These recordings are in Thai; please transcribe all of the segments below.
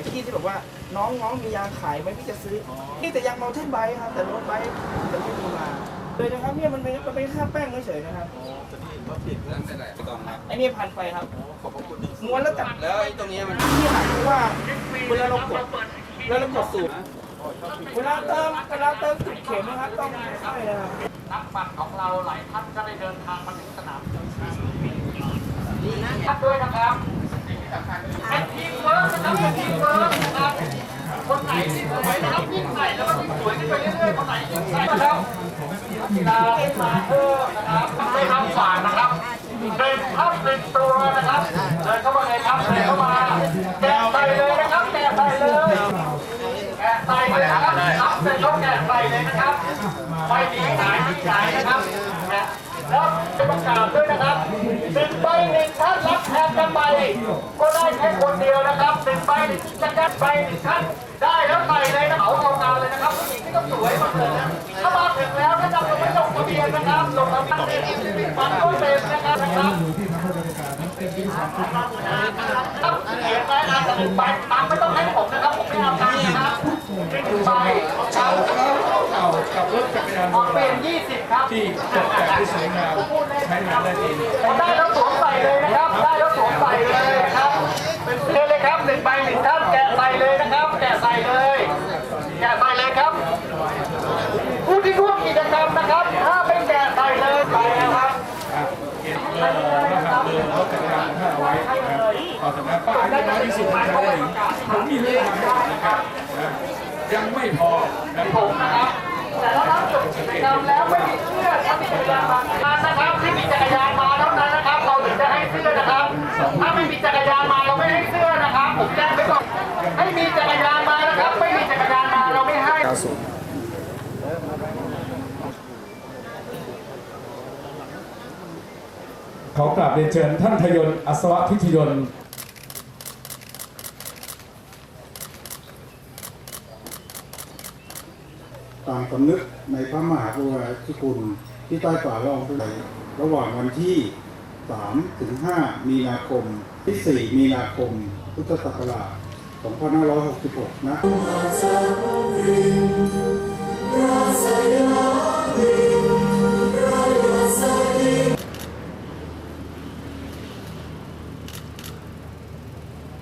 ายที่ที่แบบว่าน้องน้องมียางขายไหมพี่จะซื้ออนี่แต่ยางเมาเทนไบค์ครับ แต่รถไบค์จะไม่มีมาเลยนะครับเนี่ยมันเป็นมันเป็นค่าแป้งเฉยๆนะครับกองครับไอ้นี่พันไปครับขอบพระคุณม้วนแล้วจับแล้วไอ้ตรงนี้มันที่หลังเพราะว่าเวลาเรากดเวลาเรากดสูบเวลาเติมเวลาเติมจุดเข็มนะครับต้องใช่นะครับนักปั่นของเราหลายท่านก็ได้เดินทางมาถึงสนามท่านด้วยนะครับ เป็นทีมเวิร์กนะครับเป็นทีมเวิร์กนะครับคนไหนที่สวยนะครับยิ่งใส่แล้วก็ยิ่งสวยขึ้นไปเรื่อยๆคนไหนยิ่งใส่นะครับกีฬาเอ็นมาเพิ่มนะครับได้รับฝากนะครับหนึ่งทับหนึ่งตัวนะครับเดินเข้ามาเลยครับเดินเข้ามาแกะใส่เลยนะครับแกะใส่เลยแกะใส่เลยนะครับรับเสร็จแล้วแกะใส่เลยนะครับไม่มีขายไม่ขายนะครับแกะแล้วจะประกาศด้วยนะครับถึงใบหนึ่ ก็ได้แค่คนเดียวนะครับหนึ่งใบหนึ่งจะแค่ใบหนึ่งท่านได้แล้วใส่เลยนะเขาเอางานเลยนะครับผู้หญิงที่ต้องสวยมาเลยนะถ้ามาถึงแล้วนะครับเราไม่ลงทะเบียนนะครับลงทะเบียนมันก็เป็นนะครับนะครับครับเขียนไว้นะแต่หนึ่งใบตังค์ไม่ต้องให้ผมนะครับผมไม่เอาตังค์นะครับหนึ่งใบเก่าเก่ากับรถจักรยานยออนกต์เป็นยี่สิบครับที่ตกแต่งที่สวยงามใช้งานได้ดีพอได้แล้วสวมใส่เลยนะครับได้แล้วสวมใส่เลยนะครับเิบหนึ่งใบหนึ่งท่านแกะใส่เลยนะครับ แกะใส่เลย แกะใส่เลยครับ ผู้ที่ร่วมกิจกรรมนะครับ ถ้าไม่แกะใส่เลยไปนะครับเออรหัสเบอร์รถจักรยานยนต์ท่านเอาไว้นะครับต่อจากนั้นป้ายที่น้อยที่สุดจะได้ผมมีเรื่องนะครับยังไม่พอนะผมนะครับแต่ถ้ารับจบกิจกรรมแล้วไม่มีเสื้อถ้ามีจักรยานมานะครับที่มีจักรยานมาเท่านั้นนะครับ เราถึงจะให้เสื้อนะครับ ถ้าไม่มีจักรยานมาเราไม่ให้เสื้อนะครับ ผมแจ้งไปก่อนให้มีจักรยานมานะครับ ไม่มีจักรยานมาเราไม่ให้ ข อกราบเรียนเชิญท่านทยน์อัศวพิทยนต์ต่างสำนึกในพระมหากรุณาธิคุณที่ใต้ฝ่าละอองธุลีระหว่างวันที่ 3 ถึง 5 มีนาคม ที่ 4 มีนาคม พุทธศักราช2566 นะ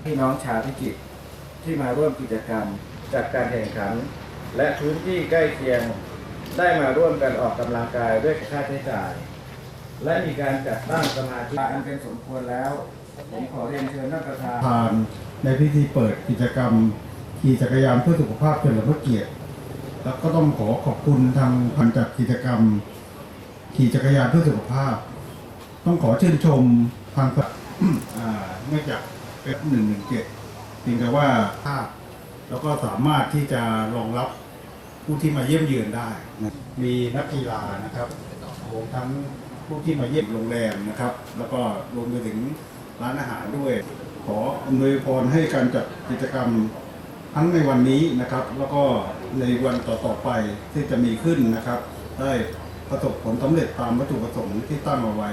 พี่น้องชาวพิจิตรที่มาร่วมกิจกรรม จัดการแข่งขัน และพื้นที่ใกล้เคียงได้มาร่วมกันออกกำลังกายด้วยค่าใช้จ่าย และมีการจัดตั้งสมาธิอันเป็นสมควรแล้ว ผมขอเรียนเชิญท่านประธานผ่านในพิธีเปิดกิจกรรมขี่จักรยานเพื่อสุขภาพเฉลิมพระเกียรติ แล้วก็ต้องขอขอบคุณทางพันจัดกิจกรรม ขี่จักรยานเพื่อสุขภาพ ต้องขอชื่นชมทางอ่าเนื่องจาก เป็นหนึ่งหนึ่งเจ็ดเพียงแต่ว่าภาพแล้วก็สามารถที่จะรองรับผู้ที่มาเยี่ยมเยือนได้นะมีนักกีฬานะครับรวมทั้งผู้ที่มาเยี่ยมโรงแรมนะครับ แล้วก็รวมไปถึงร้านอาหารด้วย ขออำนวยพรให้การจัดกิจกรรมทั้งในวันนี้นะครับ แล้วก็ในวันต่อๆไปที่จะมีขึ้นนะครับ ได้ประสบผลสำเร็จตามวัตถุประสงค์ที่ตั้งเอาไว้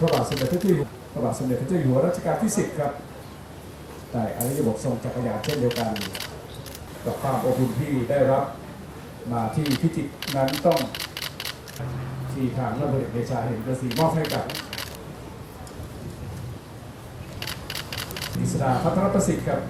พระบาทสมเด็จพระเจ้าอยู่พระบาทสมเด็จพระเจ้าอยู่หัวรัชกาลที่ 10 ครับได้อริยบททรงจักรยานเช่นเดียวกันกับความอบอุ่นที่ได้รับมาที่พิจิตรนั้นต้องที่ทางรัฐบาลเดชาเห็นกระสีมอบให้กับกิษดาพัทรประสิทธิ์ครับ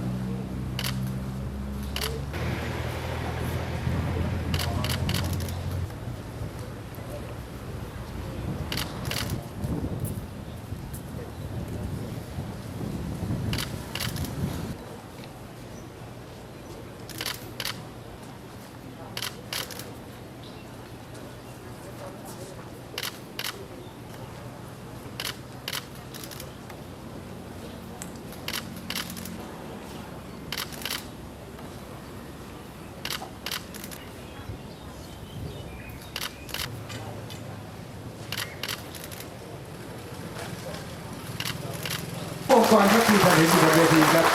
องค์กรครับที่ท่านเห็นอยู่บนเวทีครับ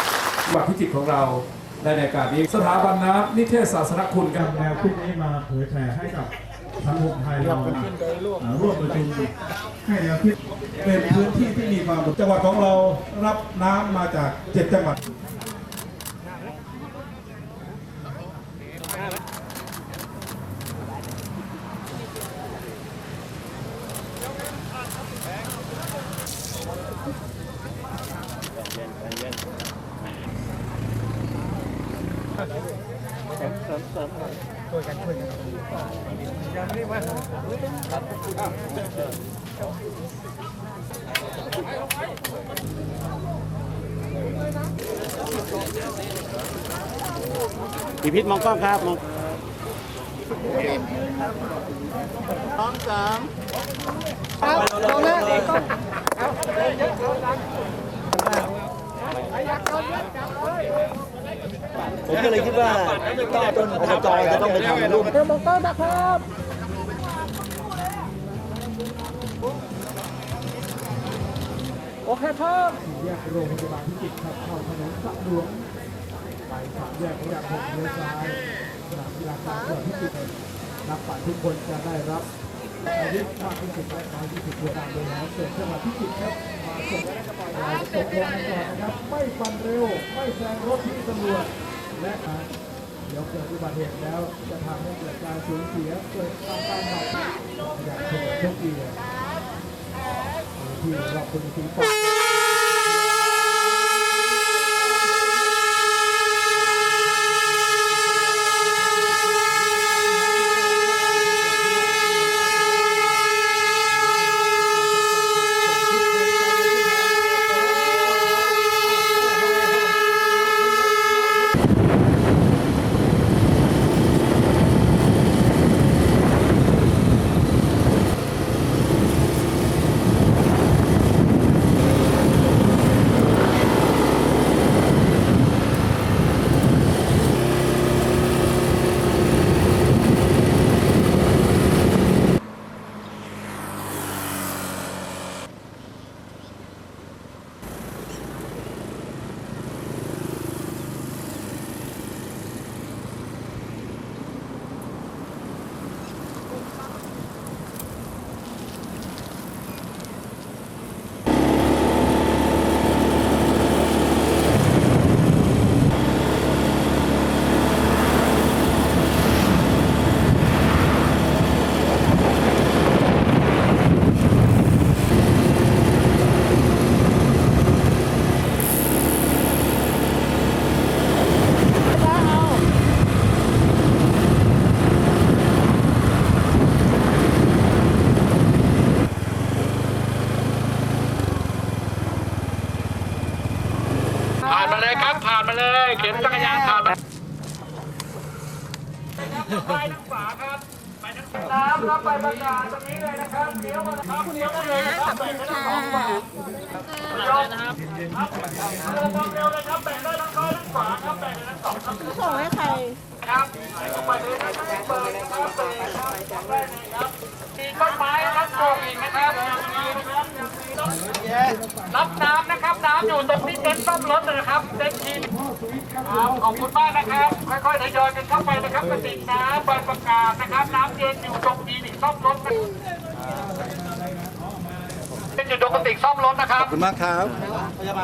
จังหวัดพิจิตรของเราในในการนี้สถาบันน้ำนิเทศศาสนคุณครับแนวคิดนี้มาเผยแผ่ให้กับสังคมไทยเราอ่าร่วมประชุมให้แนวคิดเป็นพื้นที่ที่มีความจังหวัดของเรารับน้ำมาจากเจ็ดจังหวัด พี่พิษมองกล้องครับมองสองสามครับสองนะ ผมก็เลยคิดว่าต้องต้นอบจจะต้องไปทำรูปแยกโรงพยาบาลพิจิตรครับเข้าถนนสะดวกไปสามแยกพระยาหกเลี้ยวซ้ายสนามกีฬากลางจังหวัดพิจิตรนักปั่นทุกคนจะได้รับอายุมากที่สุดและน้อยที่สุดโดยการบริหารส่วนจังหวัดพิจิตรครับมาส่งเราตกลงกันก่อนนะครับ ไม่ปั่นเร็ว ไม่แซงรถที่ตำรวจ และอาเดี๋ยวเกิดอุบัติเหตุแล้วจะทำให้เกิดการสูญเสียเกิดการตายหนักอย่างเช่นโชคดีที่เราคุณถึงฝาก ผ่านมาเลยครับ ผ่านมาเลย เข็นจักรยานผ่านมา ไปทางขวาครับไปทางขวาน้ำครับไปประกาศตรงนี้เลยนะครับเดี๋ยวมาครับเดี๋ยวมาเลยนะครับได้ทั้งสองฝั่งยอมนะครับเร็วความเร็วเลยครับแบ่งได้ทั้งซ้ายทั้งขวาครับแบ่งได้ทั้งสองครับส่งให้ใครครับไปเลยนะครับเปิดครับเปิดครับจับได้เลยครับมีต้นไม้ครับปลูกอีกนะครับยังมีนะครับนรับน้ำนะครับน้ำอยู่ตรงที่เต็นท์ซ่อมรถนะครับเต็นท์ทีมครับ ขอบคุณมากนะครับ ค่อยๆทยอยกันเข้าไปนะครับกระติกน้ำใบประกาศนะครับ น้ำเย็นอยู่ตรงคลินิกซ่อมรถนะเป็นอยู่ตรงกระติกซ่อมรถนะครับขอบคุณมากครับ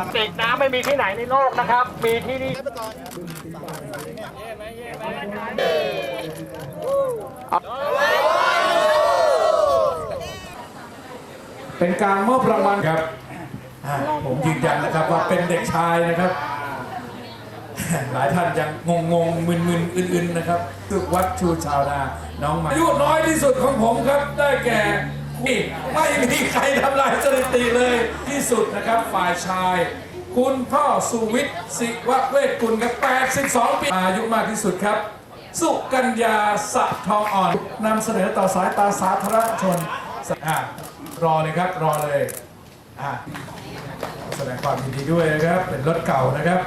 กระติกน้ำไม่มีที่ไหนในโลกนะครับ มีที่นี่เป็นการมอบรางวัลครับอ่าผมยืนยันนะครับว่าเป็นเด็กชายนะครับ หลายท่านยังงงงๆมึนๆอื่นๆนะครับตึกวัดชูชาวนาน้องใหมาอายุน้อยที่สุดของผมครับได้แก่นี่ไม่มีใครทำลายสถิติเลยที่สุดนะครับฝ่ายชาย คุณพ่อสุวิทย์ศิวะเวทกุลครับ82 ปีอายุมากที่สุดครับ สุกัญญาสะทองอ่อนนำเสนอต่อสายตาสาธารณชนอะรอเลยครับรอเลยอะแสดงความยินดีด้วยนะครับ เป็นรถเก่านะครับ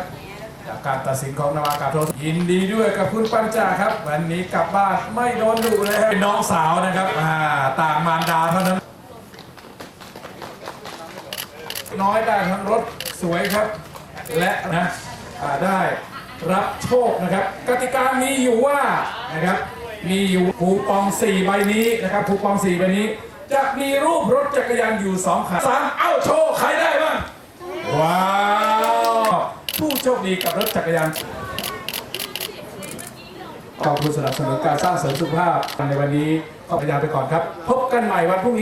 จากการตัดสินของนาวากาโทยินดีด้วยกับคุณปัญจาครับ วันนี้กลับบ้านไม่โดนดุเลยเป็นน้องสาวนะครับอ่าต่างมารดาเท่านั้น น้อยได้ทั้งรถสวยครับ และนะอ่าได้รับโชคนะครับ กติกามีอยู่ว่านะครับ มีอยู่คูปอง 4 ใบนี้นะครับคูปอง 4 ใบนี้ จะมีรูปรถจักรยานอยู่2คันสามเอ้าโชว์ใครได้บ้างว้าวผู้โชคดีกับรถจักรยานขอบคุณสนับสนุนการสร้างเสริมสุขภาพในวันนี้ขอพยาไปก่อนครับ พบกันใหม่วันพรุ่งนี้